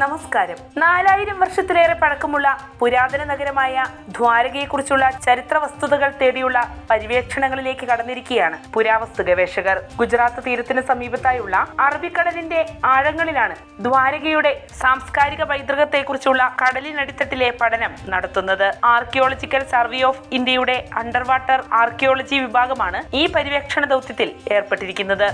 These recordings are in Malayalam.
നമസ്കാരം. നാലായിരം വർഷത്തിലേറെ പഴക്കമുള്ള പുരാതന നഗരമായ ദ്വാരകയെക്കുറിച്ചുള്ള ചരിത്ര വസ്തുതകൾ തേടിയുള്ള പര്യവേക്ഷണങ്ങളിലേക്ക് കടന്നിരിക്കുകയാണ് പുരാവസ്തു ഗവേഷകർ. ഗുജറാത്ത് തീരത്തിന് സമീപത്തായുള്ള അറബിക്കടലിന്റെ ആഴങ്ങളിലാണ് ദ്വാരകയുടെ സാംസ്കാരിക പൈതൃകത്തെക്കുറിച്ചുള്ള കടലിനടിത്തട്ടിലെ പഠനം നടത്തുന്നത്. ആർക്കിയോളജിക്കൽ സർവേ ഓഫ് ഇന്ത്യയുടെ അണ്ടർവാട്ടർ ആർക്കിയോളജി വിഭാഗമാണ് ഈ പര്യവേക്ഷണ ദൗത്യത്തിൽ ഏർപ്പെട്ടിരിക്കുന്നത്.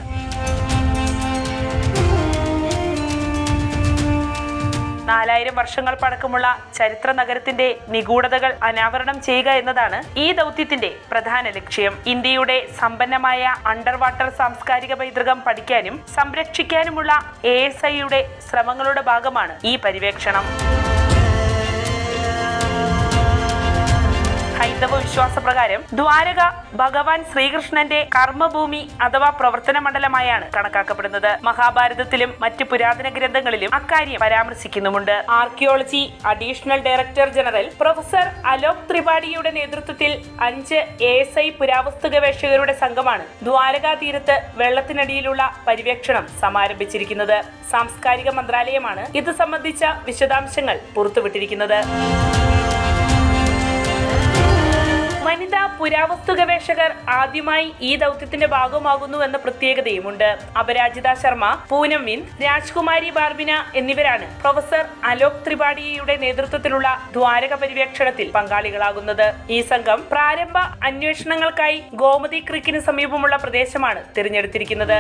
നാലായിരം വർഷങ്ങൾ പഴക്കമുള്ള ചരിത്ര നഗരത്തിന്റെ നിഗൂഢതകൾ അനാവരണം ചെയ്യുക എന്നതാണ് ഈ ദൗത്യത്തിന്റെ പ്രധാന ലക്ഷ്യം. ഇന്ത്യയുടെ സമ്പന്നമായ അണ്ടർ വാട്ടർ സാംസ്കാരിക പൈതൃകം പഠിക്കാനും സംരക്ഷിക്കാനുമുള്ള എ എസ് ഐയുടെ ശ്രമങ്ങളുടെ ഭാഗമാണ് ഈ പര്യവേക്ഷണം. വിശ്വാസപ്രകാരം ദ്വാരക ഭഗവാൻ ശ്രീകൃഷ്ണന്റെ കർമ്മഭൂമി അഥവാ പ്രവർത്തന മണ്ഡലമായാണ് കണക്കാക്കപ്പെടുന്നത്. മഹാഭാരതത്തിലും മറ്റ് പുരാതന ഗ്രന്ഥങ്ങളിലും അക്കാര്യം പരാമർശിക്കുന്നുമുണ്ട്. Archaeology additional director general professor Alok ത്രിപാഠിയുടെ നേതൃത്വത്തിൽ അഞ്ച് എ എസ് ഐ പുരാവസ്തു ഗവേഷകരുടെ സംഘമാണ് ദ്വാരകാ തീരത്ത് വെള്ളത്തിനടിയിലുള്ള പര്യവേക്ഷണം സമാരംഭിച്ചിരിക്കുന്നത്. സാംസ്കാരിക മന്ത്രാലയമാണ് ഇത് സംബന്ധിച്ച വിശദാംശങ്ങൾ പുറത്തുവിട്ടിരിക്കുന്നത്. വനിതാ പുരാവസ്തു ഗവേഷകർ ആദ്യമായി ഈ ദൗത്യത്തിന്റെ ഭാഗമാകുന്നു എന്ന പ്രത്യേകതയുമുണ്ട്. അപരാജിത ശർമ്മ പൂനം രാജ്കുമാരി ബാർബിന എന്നിവരാണ് പ്രൊഫസർ അലോക് ത്രിപാഠിയുടെ നേതൃത്വത്തിലുള്ള ദ്വാരക പര്യവേക്ഷണത്തിൽ പങ്കാളികളാകുന്നത്. ഈ സംഘം പ്രാരംഭ അന്വേഷണങ്ങൾക്കായി ഗോമതി ക്രീക്കിന് സമീപമുള്ള പ്രദേശമാണ് തിരഞ്ഞെടുത്തിരിക്കുന്നത്.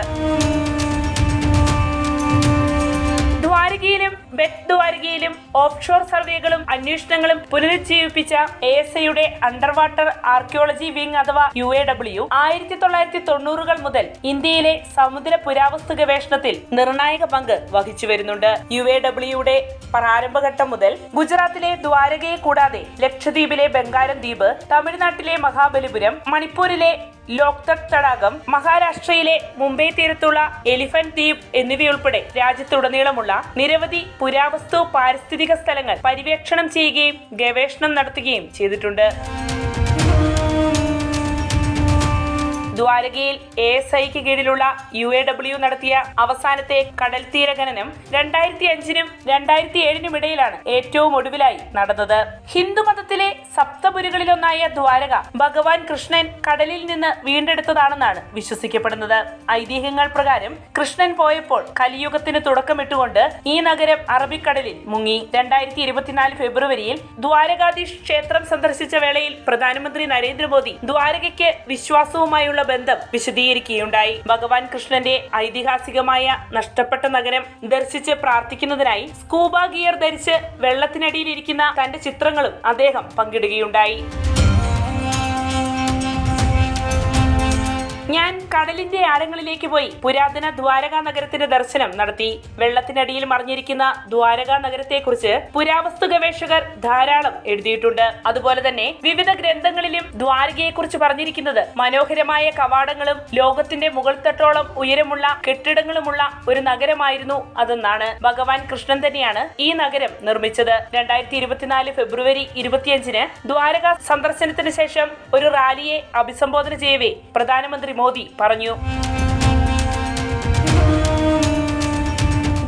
ദ്വാരകയിലും ഓഫ് ഷോർ സർവേകളും അന്വേഷണങ്ങളും പുനരുജ്ജീവിപ്പിച്ച എ എസ് ഐയുടെ അണ്ടർ വാട്ടർ ആർക്കിയോളജി വിംഗ് അഥവാ യു എ ഡബ്ല്യു ആയിരത്തി തൊള്ളായിരത്തി തൊണ്ണൂറുകൾ മുതൽ ഇന്ത്യയിലെ സമുദ്ര പുരാവസ്തു ഗവേഷണത്തിൽ നിർണായക പങ്ക് വഹിച്ചു വരുന്നുണ്ട്. യു എ ഡബ്ല്യുയുടെ പ്രാരംഭഘട്ടം മുതൽ ഗുജറാത്തിലെ ദ്വാരകയെ കൂടാതെ ലക്ഷദ്വീപിലെ ബംഗാരം ദ്വീപ് തമിഴ്നാട്ടിലെ മഹാബലിപുരം മണിപ്പൂരിലെ ലോക്തക് തടാകം മഹാരാഷ്ട്രയിലെ മുംബൈ തീരത്തുള്ള എലിഫന്റ് ദ്വീപ് എന്നിവയുൾപ്പെടെ രാജ്യത്തുടനീളമുള്ള നിരവധി പുരാവസ്തു പാരിസ്ഥിതിക സ്ഥലങ്ങൾ പര്യവേക്ഷണം ചെയ്യുകയും ഗവേഷണം നടത്തുകയും ചെയ്തിട്ടുണ്ട്. ദ്വാരകയിൽ എ എസ് ഐക്ക് കീഴിലുള്ള യു എ ഡബ്ല്യു നടത്തിയ അവസാനത്തെ കടൽ തീര ഖനനം രണ്ടായിരത്തി അഞ്ചിനും രണ്ടായിരത്തി ഏഴിനും ഇടയിലാണ് ഏറ്റവും ഒടുവിലായി നടന്നത്. ഹിന്ദുമതത്തിലെ സപ്തപുരികളിലൊന്നായ ദ്വാരക ഭഗവാൻ കൃഷ്ണൻ കടലിൽ നിന്ന് വീണ്ടെടുത്തതാണെന്നാണ് വിശ്വസിക്കപ്പെടുന്നത്. ഐതിഹ്യങ്ങൾ പ്രകാരം കൃഷ്ണൻ പോയപ്പോൾ കലിയുഗത്തിന് തുടക്കമിട്ടുകൊണ്ട് ഈ നഗരം അറബിക്കടലിൽ മുങ്ങി. രണ്ടായിരത്തി ഇരുപത്തിനാല് ഫെബ്രുവരിയിൽ ദ്വാരകാധീഷ് ക്ഷേത്രം സന്ദർശിച്ച വേളയിൽ പ്രധാനമന്ത്രി നരേന്ദ്രമോദി ദ്വാരകയ്ക്ക് വിശ്വാസവുമായുള്ള ബന്ധം വിശദീകരിക്കുകയുണ്ടായി. ഭഗവാൻ കൃഷ്ണന്റെ ഐതിഹാസികമായ നഷ്ടപ്പെട്ട നഗരം ദർശിച്ച് പ്രാർത്ഥിക്കുന്നതിനായി സ്കൂബ ഗിയർ ധരിച്ച് വെള്ളത്തിനടിയിലിരിക്കുന്ന തന്റെ ചിത്രങ്ങളും അദ്ദേഹം പങ്കിടുകയുണ്ടായി. ഞാൻ കടലിന്റെ ആഴങ്ങളിലേക്ക് പോയി പുരാതന ദ്വാരക നഗരത്തിന്റെ ദർശനം നടത്തി. വെള്ളത്തിനടിയിൽ മറിഞ്ഞിരിക്കുന്ന ദ്വാരകാ നഗരത്തെക്കുറിച്ച് പുരാവസ്തു ഗവേഷകർ ധാരാളം എഴുതിയിട്ടുണ്ട്. അതുപോലെ തന്നെ വിവിധ ഗ്രന്ഥങ്ങളിലും ദ്വാരകയെക്കുറിച്ച് പറഞ്ഞിരിക്കുന്നത് മനോഹരമായ കവാടങ്ങളും ലോകത്തിന്റെ മുകൾത്തട്ടോളം ഉയരമുള്ള കെട്ടിടങ്ങളുമുള്ള ഒരു നഗരമായിരുന്നു അതെന്നാണ് ഭഗവാൻ കൃഷ്ണൻ തന്നെയാണ് ഈ നഗരം നിർമ്മിച്ചത്. രണ്ടായിരത്തി ഇരുപത്തിനാല് ഫെബ്രുവരി ഇരുപത്തിയഞ്ചിന് ദ്വാരക സന്ദർശനത്തിന് ശേഷം ഒരു റാലിയെ അഭിസംബോധന ചെയ്യവേ പ്രധാനമന്ത്രി മോദി പറഞ്ഞു.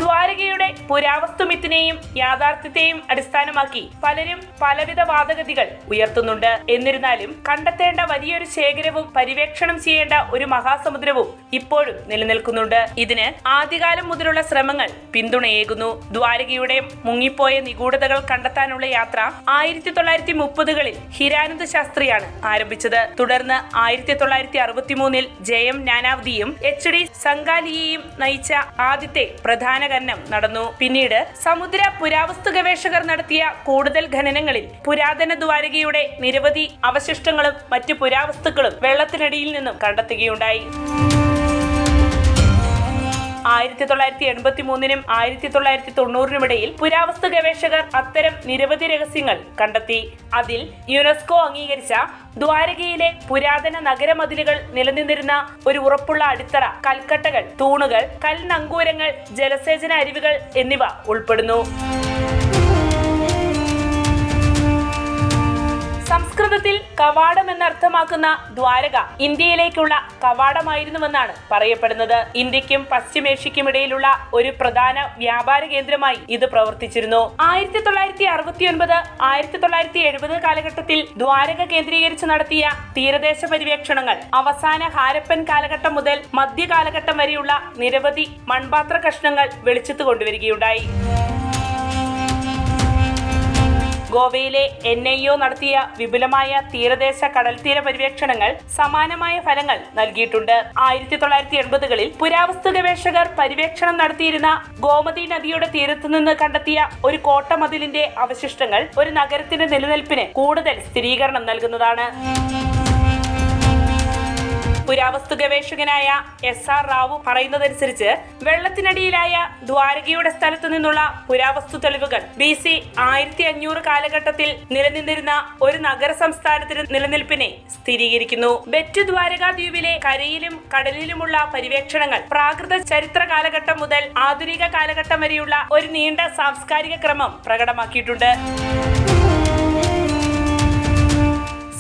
ദ്വാരകയുടെ പുരാവസ്തുമിത്തിനെയും യാഥാർത്ഥ്യത്തെയും അടിസ്ഥാനമാക്കി പലരും പലവിധ വാദഗതികൾ ഉയർത്തുന്നുണ്ട്. എന്നിരുന്നാലും കണ്ടെത്തേണ്ട വലിയൊരു ശേഖരവും പര്യവേക്ഷണം ചെയ്യേണ്ട ഒരു മഹാസമുദ്രവും ഇപ്പോഴും നിലനിൽക്കുന്നുണ്ട്. ഇതിന് ആദ്യകാലം മുതലുള്ള ശ്രമങ്ങൾ പിന്തുണയേകുന്നു. ദ്വാരകയുടെ മുങ്ങിപ്പോയ നിഗൂഢതകൾ കണ്ടെത്താനുള്ള യാത്ര ആയിരത്തി തൊള്ളായിരത്തി മുപ്പതുകളിൽ ഹിരാനന്ദ ശാസ്ത്രിയാണ് ആരംഭിച്ചത്. തുടർന്ന് ആയിരത്തി തൊള്ളായിരത്തി അറുപത്തി മൂന്നിൽ ജയം നാനാവതിയും എച്ച് ഡി സംഗാലിയെയും നയിച്ച ആദ്യത്തെ പ്രധാന ഖനനം നടന്നു. പിന്നീട് സമുദ്ര പുരാവസ്തു ഗവേഷകർ നടത്തിയ കൂടുതൽ ഖനനങ്ങളിൽ പുരാതന ദ്വാരകയുടെ നിരവധി അവശിഷ്ടങ്ങളും മറ്റു പുരാവസ്തുക്കളും വെള്ളത്തിനടിയിൽ നിന്നും കണ്ടെത്തുകയുണ്ടായി. ആയിരത്തി തൊള്ളായിരത്തി എൺപത്തി മൂന്നിനും ആയിരത്തി തൊള്ളായിരത്തി തൊണ്ണൂറിനുമിടയിൽ പുരാവസ്തു ഗവേഷകർ അത്തരം നിരവധി രഹസ്യങ്ങൾ കണ്ടെത്തി. അതിൽ യുനെസ്കോ അംഗീകരിച്ച ദ്വാരകയിലെ പുരാതന നഗരമതിലുകൾ നിലനിന്നിരുന്ന ഒരു ഉറപ്പുള്ള അടിത്തറ കൽക്കട്ടകൾ തൂണുകൾ കൽ നങ്കൂരങ്ങൾ ജലസേചന അരുവികൾ എന്നിവ സംസ്കൃതത്തിൽ കവാടം എന്നർത്ഥമാക്കുന്ന ദ്വാരക ഇന്ത്യയിലേക്കുള്ള കവാടമായിരുന്നുവെന്നാണ് പറയപ്പെടുന്നത്. ഇന്ത്യക്കും പശ്ചിമേഷ്യയ്ക്കും ഇടയിലുള്ള ഒരു പ്രധാന വ്യാപാര കേന്ദ്രമായി ഇത് പ്രവർത്തിച്ചിരുന്നു. ആയിരത്തി തൊള്ളായിരത്തി അറുപത്തി ഒൻപത് ആയിരത്തി തൊള്ളായിരത്തി എഴുപത് കാലഘട്ടത്തിൽ ദ്വാരക കേന്ദ്രീകരിച്ച് നടത്തിയ തീരദേശ പര്യവേക്ഷണങ്ങൾ അവസാന ഹാരപ്പൻ കാലഘട്ടം മുതൽ മധ്യകാലഘട്ടം വരെയുള്ള നിരവധി മൺപാത്ര കഷ്ണങ്ങൾ വെളിച്ചത്ത് കൊണ്ടുവരികയുണ്ടായി. ഗോവയിലെ എൻ ഐ ഒ നടത്തിയ വിപുലമായ തീരദേശ കടൽത്തീര പര്യവേക്ഷണങ്ങൾ സമാനമായ ഫലങ്ങൾ നൽകിയിട്ടുണ്ട്. ആയിരത്തി തൊള്ളായിരത്തി എൺപതുകളിൽ പുരാവസ്തു ഗവേഷകർ പര്യവേക്ഷണം നടത്തിയിരുന്ന ഗോമതി നദിയുടെ തീരത്തു നിന്ന് കണ്ടെത്തിയ ഒരു കോട്ടമതിലിന്റെ അവശിഷ്ടങ്ങൾ ഒരു നഗരത്തിന്റെ നിലനിൽപ്പിന് കൂടുതൽ സ്ഥിരീകരണം നൽകുന്നതാണ്. പുരാവസ്തു ഗവേഷകനായ എസ് ആർ റാവു പറയുന്നതനുസരിച്ച് വെള്ളത്തിനടിയിലായ ദ്വാരകയുടെ സ്ഥലത്തു നിന്നുള്ള പുരാവസ്തു തെളിവുകൾ ബി സി ആയിരത്തി അഞ്ഞൂറ് കാലഘട്ടത്തിൽ നിലനിന്നിരുന്ന ഒരു നഗര നിലനിൽപ്പിനെ സ്ഥിരീകരിക്കുന്നു. ബെറ്റ് ദ്വാരക ദ്വീപിലെ കരയിലും കടലിലുമുള്ള പര്യവേക്ഷണങ്ങൾ പ്രാകൃത ചരിത്ര കാലഘട്ടം മുതൽ ആധുനിക കാലഘട്ടം വരെയുള്ള ഒരു നീണ്ട സാംസ്കാരിക ക്രമം പ്രകടമാക്കിയിട്ടുണ്ട്.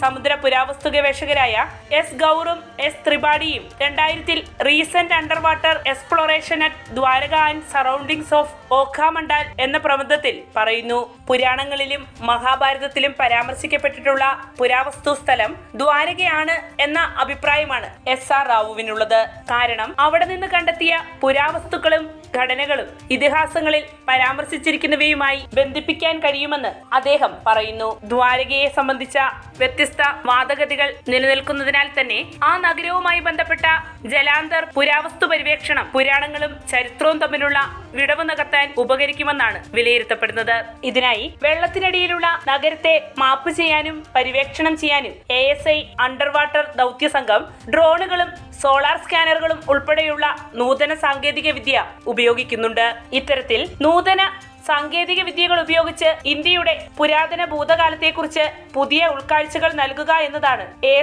സമുദ്ര പുരാവസ്തു ഗവേഷകരായ എസ് ഗൗറും എസ് ത്രിപാഠിയും രണ്ടായിരത്തിൽ recent under water exploration at Dwarka and surroundings of Okhamandal എന്ന പ്രബന്ധത്തിൽ പറയുന്നു. പുരാണങ്ങളിലും മഹാഭാരതത്തിലും പരാമർശിക്കപ്പെട്ടിട്ടുള്ള പുരാവസ്തു സ്ഥലം ദ്വാരകയാണ് എന്ന അഭിപ്രായമാണ് എസ് ആർ റാവുവിനുള്ളത്. കാരണം അവിടെ നിന്ന് കണ്ടെത്തിയ പുരാവസ്തുക്കളും ഘടനകളും ഇതിഹാസങ്ങളിൽ പരാമർശിച്ചിരിക്കുന്നവയുമായി ബന്ധിപ്പിക്കാൻ കഴിയുമെന്ന് അദ്ദേഹം പറയുന്നു. ദ്വാരകയെ സംബന്ധിച്ച വ്യത്യസ്ത വാദഗതികൾ നിലനിൽക്കുന്നതിനാൽ തന്നെ ആ നഗരവുമായി ബന്ധപ്പെട്ട ജലാന്തർ പുരാവസ്തു പരിവേക്ഷണം പുരാണങ്ങളും ചരിത്രവും തമ്മിലുള്ള വിടവ് നികത്താൻ ഉപകരിക്കുമെന്നാണ് വിലയിരുത്തപ്പെടുന്നത്. ഇതിനായി വെള്ളത്തിനടിയിലുള്ള നഗരത്തെ മാപ്പ് ചെയ്യാനും പരിവേക്ഷണം ചെയ്യാനും A S I under water ദൗത്യ സംഘം ഡ്രോണുകളും സോളാർ സ്കാനറുകളും ഉൾപ്പെടെയുള്ള നൂതന സാങ്കേതിക വിദ്യ ഉപയോഗിക്കുന്നുണ്ട്. ഇത്തരത്തിൽ നൂതന സാങ്കേതിക വിദ്യകൾ ഉപയോഗിച്ച് ഇന്ത്യയുടെ പുരാതന ഭൂതകാലത്തെക്കുറിച്ച് പുതിയ ഉൾക്കാഴ്ചകൾ നൽകുക എന്നതാണ് എ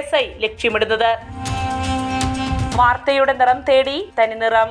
ലക്ഷ്യമിടുന്നത്. വാർത്തയുടെ നിറം തേടി തനി നിറം.